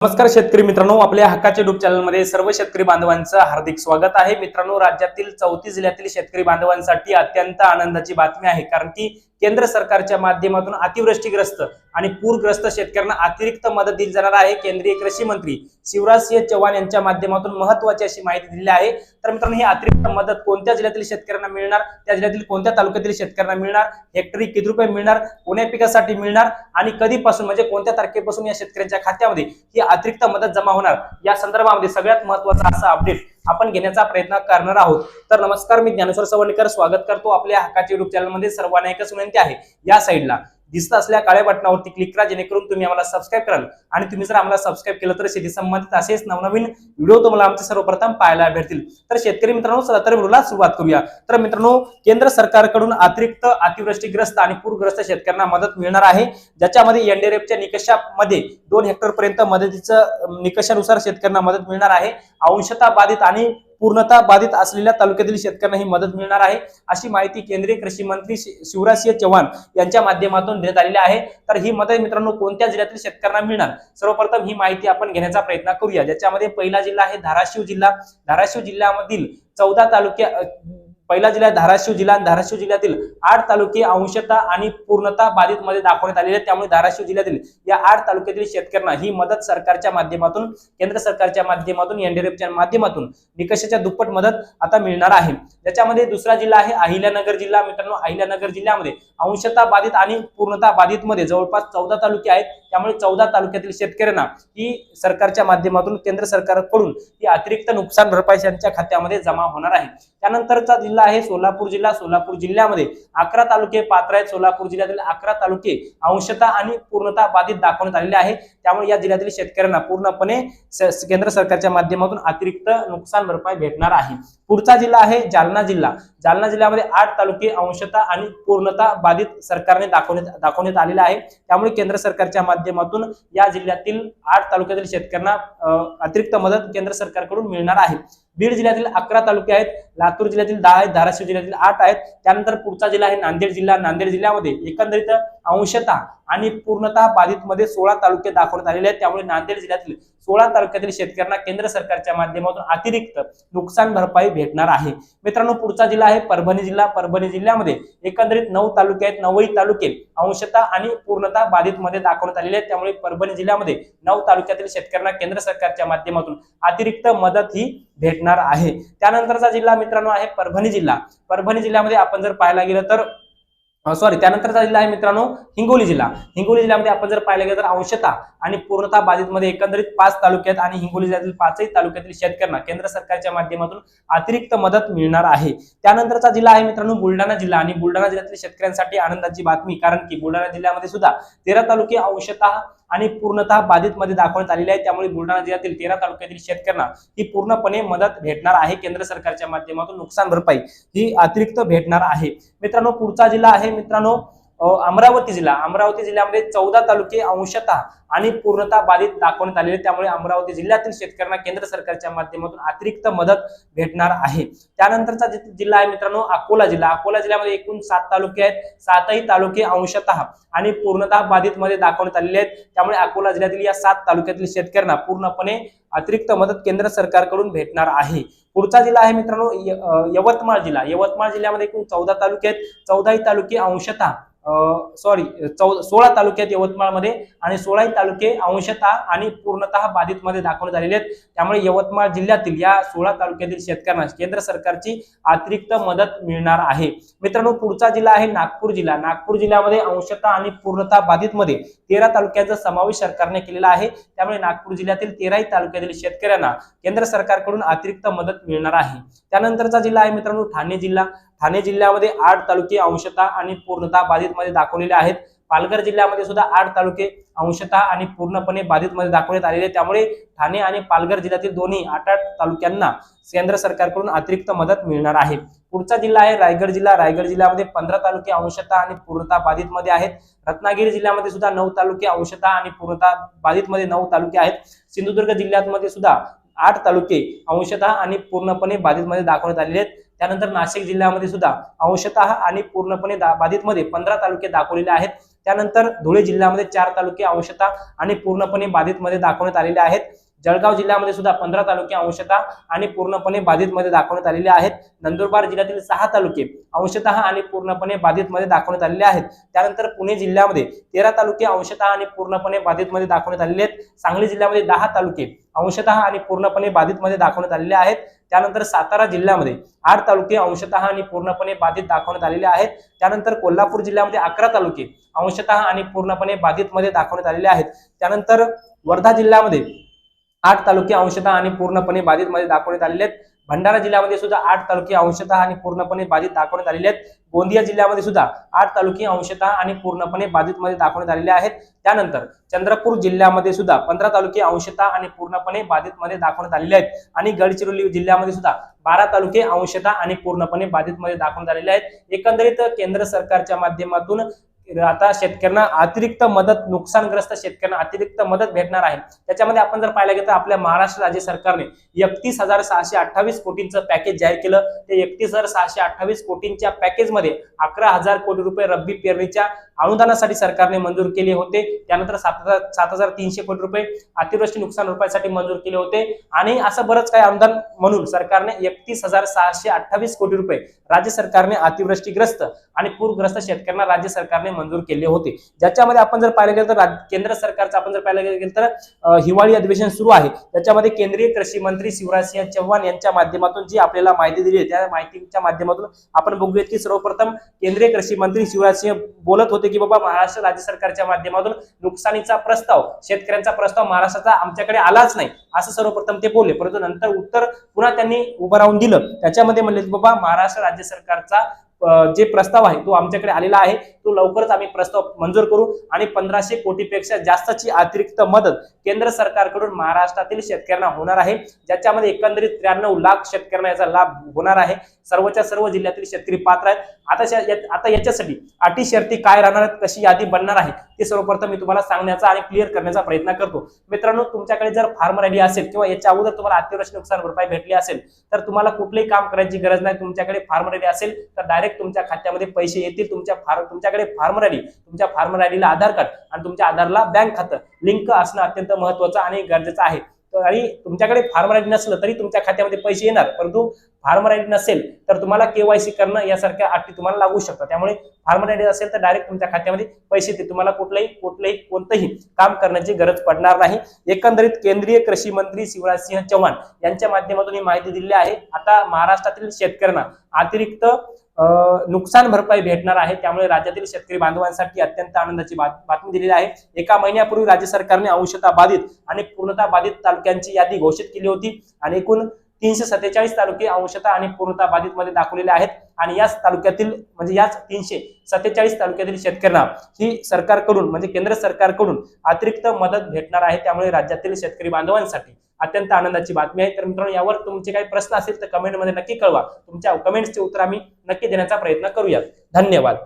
नमस्कार शेतकरी मित्रांनो आपल्या हक्काच्या युट्यूब चॅनलमध्ये सर्व शेतकरी बांधवांचं हार्दिक स्वागत आहे. मित्रांनो राज्यातील चौतीस जिल्ह्यातील शेतकरी बांधवांसाठी अत्यंत आनंदाची बातमी आहे कारण की केंद्र सरकारच्या माध्यमातून अतिवृष्टीग्रस्त आणि पूरग्रस्त शेतकऱ्यांना अतिरिक्त मदत दिली जाणार आहे. केंद्रीय कृषी मंत्री शिवराज सिंह चौहान यांच्या माध्यमातून महत्वाची अशी माहिती दिली आहे. तर मित्रांनो ही अतिरिक्त मदत कोणत्या जिल्ह्यातील शेतकऱ्यांना मिळणार? त्या जिल्ह्यातील कोणत्या तालुक्यातील शेतकऱ्यांना मिळणार? हेक्टरी किती रुपये मिळणार? कोण्या पिकासाठी मिळणार? आणि कधीपासून म्हणजे कोणत्या तारखेपासून या शेतकऱ्यांच्या खात्यामध्ये ही अतिरिक्त मदत जमा होणार? या संदर्भामध्ये सगळ्यात महत्त्वाचा असा अपडेट आपण घेण्याचा प्रयत्न करणार आहोत. तर नमस्कार मी ज्ञानेश्वर सवर्णकर स्वागत करतो आपल्या हक्काच्या युट्यूब चॅनलमध्ये सर्वांना एकच विनंती आहे या साईडला दिसत असल्या काळ्या बटनावरती क्लिक करा जेणेकरून तुम्ही आम्हाला सबस्क्राईब कराल. आणि तुम्ही जर आम्हाला सबस्क्राईब केलं तर शेती संबंधित असेच नवनवीन व्हिडिओ तुम्हाला आमचे सर्वप्रथम पाहायला भेटतील. तर शेतकरी मित्रांनो चला तर व्हिडिओला सुरुवात करूया. तर मित्रांनो केंद्र सरकारकडून अतिरिक्त अतिवृष्टीग्रस्त आणि पूरग्रस्त शेतकऱ्यांना मदत मिळणार आहे. ज्याच्यामध्ये एनडीआरएफच्या निकषामध्ये दोन हेक्टर पर्यंत मदतीचं निकषानुसार शेतकऱ्यांना मदत मिळणार आहे. अंशता बाधित आणि पूर्णतः बाधित असलेल्या तालुक्यातील शेतकऱ्यांना ही मदत मिळणार आहे अशी माहिती केंद्रीय कृषी मंत्री शि- शिवराज सिंह चव्हाण यांच्या माध्यमातून देण्यात आलेली आहे. तर ही मदत मित्रांनो कोणत्या जिल्ह्यातील शेतकऱ्यांना मिळणार? सर्वप्रथम ही माहिती आपण घेण्याचा प्रयत्न करूया. ज्याच्यामध्ये पहिला जिल्हा आहे धाराशिव जिल्हा. धाराशिव जिल्ह्यामधील चौदा तालुक्या पहिला जिल्हा धाराशिव जिल्हा आणि धाराशिव जिल्ह्यातील आठ तालुके अंशतः आणि पूर्णता बाधित मध्ये दाखवण्यात आलेले आहेत. त्यामुळे धाराशिव जिल्ह्यातील या आठ तालुक्यातील शेतकऱ्यांना ही मदत सरकारच्या माध्यमातून केंद्र सरकारच्या माध्यमातून एनडीआरएफच्या माध्यमातून निकषाच्या दुप्पट मदत आता मिळणार आहे. ज्याच्यामध्ये दुसरा जिल्हा आहे अहिल्यानगर जिल्हा. मित्रांनो अहिल्यानगर जिल्ह्यामध्ये अंशता बाधित आणि पूर्णता बाधित मध्ये जवळपास चौदा तालुके आहेत. त्यामुळे चौदा तालुक्यातील शेतकऱ्यांना ही सरकारच्या माध्यमातून केंद्र सरकारकडून ही अतिरिक्त नुकसान भरपाई त्यांच्या खात्यामध्ये जमा होणार आहे. त्यानंतरचा जिल्हा आहे सोलापूर जिल्हा. सोलापूर जिल्ह्यामध्ये अकरा तालुके पात्र आहेत. सोलापूर जिल्ह्यातील अकरा तालुके अंशता आणि पूर्णता बाधित दाखवण्यात आलेले आहे. त्यामुळे या जिल्ह्यातील शेतकऱ्यांना पूर्णपणे स- केंद्र सरकारच्या माध्यमातून अतिरिक्त नुकसान भरपाई भेटणार आहे. पुढचा जिल्हा आहे जालना जिल्हा. जालना जिल्ह्यामध्ये आठ तालुके अंशता आणि पूर्णता बाधित सरकारने दाखवण्यात दाखवण्यात आलेला आहे. त्यामुळे केंद्र सरकारच्या माध्यमातून या जिल्ह्यातील आठ तालुक्यातील शेतकऱ्यांना अतिरिक्त मदत केंद्र सरकारकडून मिळणार आहे. बीड जिल्ह्यातील अकरा तालुके आहेत. लातूर जिल्ह्यातील दहा आहेत धाराशिव जिल्ह्यातील आठ आहेत. त्यानंतर पुढचा जिल्हा आहे नांदेड जिल्हा. नांदेड जिल्ह्यामध्ये एकंदरीत अंशतः आणि पूर्णतः बाधितमध्ये सोळा तालुके दाखवण्यात आलेले आहेत. त्यामुळे नांदेड जिल्ह्यातील सोळा तालुक्यातील शेतकऱ्यांना केंद्र सरकारच्या माध्यमातून अतिरिक्त नुकसान भरपाई भेटणार आहे. मित्रांनो पुढचा जिल्हा आहे परभणी जिल्हा. परभणी जिल्ह्यामध्ये एकंदरीत नऊ तालुके आहेत. नऊही तालुके अंशतः आणि पूर्णतः बाधितमध्ये दाखवण्यात आलेले आहेत. त्यामुळे परभणी जिल्ह्यामध्ये नऊ तालुक्यातील शेतकऱ्यांना केंद्र सरकारच्या माध्यमातून अतिरिक्त मदत ही भेटणार आहे. त्यानंतरचा जिल्हा मित्रांनो आहे परभणी जिल्हा. परभणी जिल्ह्यामध्ये आपण जर पाहायला गेलं तर सॉरी त्यानंतरचा जिल्हा आहे मित्रांनो हिंगोली जिल्हा. हिंगोली जिल्ह्यामध्ये आपण जर पाहिलं गेलं तर अंशता आणि पूर्णतः बाधितमध्ये एकंदरीत पाच तालुक्यात आणि हिंगोली जिल्ह्यातील पाचही तालुक्यातील शेतकऱ्यांना केंद्र सरकारच्या माध्यमातून अतिरिक्त मदत मिळणार आहे. त्यानंतरचा जिल्हा आहे मित्रांनो बुलढाणा जिल्हा. आणि बुलढाणा जिल्ह्यातील शेतकऱ्यांसाठी आनंदाची बातमी कारण की बुलढाणा जिल्ह्यामध्ये सुद्धा तेरा तालुके अंशता आणि पूर्णतः बाधित मध्ये दाखवण्यात आलेले आहे. त्यामुळे बुलढाणा जिल्ह्यातील तेरा तालुक्यातील शेतकऱ्यांना ही पूर्णपणे मदत भेटणार आहे. केंद्र सरकारच्या माध्यमातून नुकसान भरपाई ही अतिरिक्त भेटणार आहे. मित्रांनो पुढचा जिल्हा आहे. मित्रांनो अमरावती जिल्हा. अमरावती जिल्ह्यामध्ये चौदा तालुके अंशतः आणि पूर्णतः बाधित दाखवण्यात आलेले आहेत. त्यामुळे अमरावती जिल्ह्यातील शेतकऱ्यांना केंद्र सरकारच्या माध्यमातून अतिरिक्त मदत भेटणार आहे. त्यानंतरचा जिल्हा आहे मित्रांनो अकोला जिल्हा. अकोला जिल्ह्यामध्ये एकूण सात तालुके आहेत. सातही तालुके अंशतः आणि पूर्णतः बाधित मध्ये दाखवण्यात आलेले आहेत. त्यामुळे अकोला जिल्ह्यातील या सात तालुक्यातील शेतकऱ्यांना पूर्णपणे अतिरिक्त मदत केंद्र सरकारकडून भेटणार आहे. पुढचा जिल्हा आहे मित्रांनो य- यवतमाळ जिल्हा. यवतमाळ जिल्ह्यामध्ये एकूण चौदा तालुके आहेत. चौदाही तालुके अंशतः सॉरी चौ सोळा तालुक्यात यवतमाळमध्ये आणि सोळाही तालुके अंशतः आणि पूर्णतः बाधितमध्ये दाखवण्यात आलेले आहेत. त्यामुळे यवतमाळ जिल्ह्यातील या सोळा तालुक्यातील शेतकऱ्यांना केंद्र सरकारची अतिरिक्त मदत मिळणार आहे. मित्रांनो पुढचा जिल्हा आहे नागपूर जिल्हा. नागपूर जिल्ह्यामध्ये अंशतः आणि पूर्णतः बाधितमध्ये तेरा तालुक्याचा समावेश सरकारने केलेला आहे. त्यामुळे नागपूर जिल्ह्यातील तेराही तालुक्यातील शेतकऱ्यांना केंद्र सरकारकडून अतिरिक्त मदत मिळणार आहे. त्यानंतरचा जिल्हा आहे मित्रांनो ठाणे जिल्हा. ठाणे जिल्ह्यामध्ये आठ तालुके अंशतः आणि पूर्णता बाधित मध्ये दाखवलेले आहेत. पालघर जिल्ह्यामध्ये सुद्धा आठ तालुके अंशतः आणि पूर्णपणे बाधित मध्ये दाखवण्यात आलेले आहेत. त्यामुळे ठाणे आणि पालघर जिल्ह्यातील दोन्ही आठ आठ तालुक्यांना केंद्र सरकारकडून अतिरिक्त मदत मिळणार आहे. पुढचा जिल्हा आहे रायगड जिल्हा. रायगड जिल्ह्यामध्ये पंधरा तालुके अंशतः आणि पूर्णता बाधित मध्ये आहेत. रत्नागिरी जिल्ह्यामध्ये सुद्धा नऊ तालुके अंशतः आणि पूर्णता बाधित मध्ये नऊ तालुके आहेत. सिंधुदुर्ग जिल्ह्यामध्ये सुद्धा आठ तालुके अंशतः आणि पूर्णपणे बाधित मध्ये दाखवण्यात आलेले आहेत. त्यानंतर नाशिक जिल्ह्यामध्ये सुद्धा अंशतः आणि पूर्णपणे बाधितमध्ये पंधरा तालुके दाखवलेले आहेत. त्यानंतर धुळे जिल्ह्यामध्ये चार तालुके अंशतः आणि पूर्णपणे बाधितमध्ये दाखवण्यात आलेले आहेत. जळगाव जिल्ह्यामध्ये सुद्धा पंधरा तालुके अंशतः आणि पूर्णपणे बाधित मध्ये दाखवण्यात आलेले आहेत. नंदुरबार जिल्ह्यातील सहा तालुके अंशतः आणि पूर्णपणे बाधित मध्ये दाखवण्यात आलेले आहेत. त्यानंतर पुणे जिल्ह्यामध्ये तेरा तालुके अंशतः आणि पूर्णपणे बाधित मध्ये दाखवण्यात आलेले आहेत. सांगली जिल्ह्यामध्ये दहा तालुके अंशतः आणि पूर्णपणे बाधित मध्ये दाखवण्यात आलेले आहेत. त्यानंतर सातारा जिल्ह्यामध्ये आठ तालुके अंशतः आणि पूर्णपणे बाधित दाखवण्यात आलेले आहेत. त्यानंतर कोल्हापूर जिल्ह्यामध्ये अकरा तालुके अंशतः आणि पूर्णपणे बाधित मध्ये दाखवण्यात आलेले आहेत. त्यानंतर वर्धा जिल्ह्यामध्ये आठ तालुके अंशतः आणि पूर्णपणे बाधित मध्ये दाखवण्यात आलेले आहेत. भंडारा जिल्ह्यामध्ये सुद्धा आठ तालुके अंशतः आणि पूर्णपणे बाधित दाखवण्यात आलेले आहेत. गोंदिया जिल्ह्यामध्ये सुद्धा आठ तालुके अंशतः आणि पूर्णपणे बाधित मध्ये दाखवण्यात आलेले आहेत. त्यानंतर चंद्रपूर जिल्ह्यामध्ये सुद्धा पंधरा तालुके अंशतः आणि पूर्णपणे बाधित मध्ये दाखवण्यात आलेले आहेत. आणि गडचिरोली जिल्ह्यामध्ये सुद्धा बारा तालुके अंशतः आणि पूर्णपणे बाधित मध्ये दाखवण्यात आलेले आहेत. एकंदरीत केंद्र सरकारच्या माध्यमातून आता शेतकऱ्यांना अतिरिक्त मदत नुकसानग्रस्त शेतकऱ्यांना अतिरिक्त मदत भेटणार आहे. त्याच्यामध्ये आपण जर पाहिलं गेलं तर आपल्या महाराष्ट्र राज्य सरकारने एकतीस हजार सहाशे अठ्ठावीस कोटींचं पॅकेज जाहीर केलं. ते एकतीस हजार सहाशे अठ्ठावीस कोटींच्या पॅकेजमध्ये अकरा हजार कोटी रुपये रब्बी पेरणीच्या अनुदानासाठी सरकारने मंजूर केले होते. त्यानंतर सात हजार सात हजार तीनशे कोटी रुपये अतिवृष्टी नुकसान रुपयासाठी मंजूर केले होते. आणि असं बरंच काही अनुदान म्हणून सरकारने एकतीस हजार सहाशे अठ्ठावीस कोटी रुपये राज्य सरकारने अतिवृष्टीग्रस्त आणि पूरग्रस्त शेतकऱ्यांना राज्य सरकारने मंजूर केले होते. ज्याच्यामध्ये आपण जर पाहिलं गेलं तर केंद्र सरकारचं आपण जर पाहिलं गेलं तर हिवाळी अधिवेशन सुरू आहे. त्याच्यामध्ये केंद्रीय कृषी मंत्री शिवराज सिंह चौहान यांच्या माध्यमातून जी आपल्याला माहिती दिली आहे त्या माहितीच्या माध्यमातून आपण बघूयात की सर्वप्रथम केंद्रीय कृषी मंत्री शिवराज सिंह बोलत होते की बाबा महाराष्ट्र राज्य सरकारच्या माध्यमातून नुकसानीचा प्रस्ताव शेतकऱ्यांचा प्रस्ताव महाराष्ट्राचा आमच्याकडे आलाच नाही असं सर्वप्रथम ते बोलले. परंतु नंतर उत्तर पुन्हा त्यांनी उभं राहून दिलं. त्याच्यामध्ये म्हणले की बाबा महाराष्ट्र राज्य सरकारचा जे प्रस्ताव आहे तो आमच्याकडे आलेला आहे. तो लवकरच आम्ही प्रस्ताव मंजूर करू आणि पंधराशे कोटीपेक्षा जास्तची अतिरिक्त मदत केंद्र सरकारकडून महाराष्ट्रातील शेतकऱ्यांना होणार आहे. ज्याच्यामध्ये एकंदरीत त्र्याण्णव लाख शेतकऱ्यांना याचा लाभ होणार आहे. सर्वच्या सर्व जिल्ह्यातील शेतकरी पात्र आहेत. आता आता याच्यासाठी अटी शर्ती काय राहणार आहेत कशी यादी बनणार आहे ते सर्वप्रथम मी तुम्हाला सांगण्याचा आणि क्लिअर करण्याचा प्रयत्न करतो. मित्रांनो तुमच्याकडे जर फार्मर आयडी असेल किंवा याच्या अगोदर तुम्हाला अतिवृष्टी नुकसान भरपाई भेटली असेल तर तुम्हाला कुठलंही काम करायची गरज नाही. तुमच्याकडे फार्मर आयडी असेल तर डायरेक्ट तुमच्या खात्यामध्ये पैसे येतील तुमच्या फार तुमच्याकडे फार्मर आयडी तुमच्या फार्मर आयडीला आधार कार्ड आणि तुमच्या आधारला बँक खातं. लिंक असणं अत्यंत महत्वाचं आणि गरजेचं आहे. आणि तुमच्याकडे फार्मर आयडी नसलं तरी तुमच्या खात्यामध्ये पैसे येणार परंतु फार्मर आयडी नसेल तर तुम्हाला केवायसी करणं यासारख्या अटी तुम्हाला लागू शकतात. त्यामुळे फार्मर आयडी असेल तर डायरेक्ट तुमच्या खात्यामध्ये पैसे येतील. तुम्हाला कुठलंही कुठलंही कोणतंही काम करण्याची गरज पडणार नाही. एकंदरीत केंद्रीय कृषी मंत्री शिवराज सिंह चौहान यांच्या माध्यमातून ही माहिती दिलेली आहे. आता महाराष्ट्रातील शेतकऱ्यांना अतिरिक्त नुकसान भरपाई भेटणार आहे. त्यामुळे राज्यातील शेतकरी बांधवांसाठी अत्यंत आनंदाची बात- बातमी दिलेली आहे. एका महिन्यापूर्वी राज्य सरकारने अंशता बाधित आणि पूर्णता बाधित तालुक्यांची यादी घोषित केली होती. आणि एकूण तीनशे सत्तेचाळीस तालुके अंशता आणि पूर्णता बाधित मध्ये दाखवलेले आहेत. आणि याच तालुक्यातील म्हणजे याच तीनशे सत्तेचाळीस तालुक्यातील शेतकऱ्यांना ही सरकारकडून म्हणजे केंद्र सरकारकडून अतिरिक्त मदत भेटणार आहे. त्यामुळे राज्यातील शेतकरी बांधवांसाठी अत्यंत आनंदाची बातमी आहे. तर मित्रांनो यावर तुमचे काही प्रश्न असेल तर कमेंटमध्ये नक्की कळवा. तुमच्या कमेंट्सचे उत्तर आम्ही नक्की देण्याचा प्रयत्न करूयात. धन्यवाद.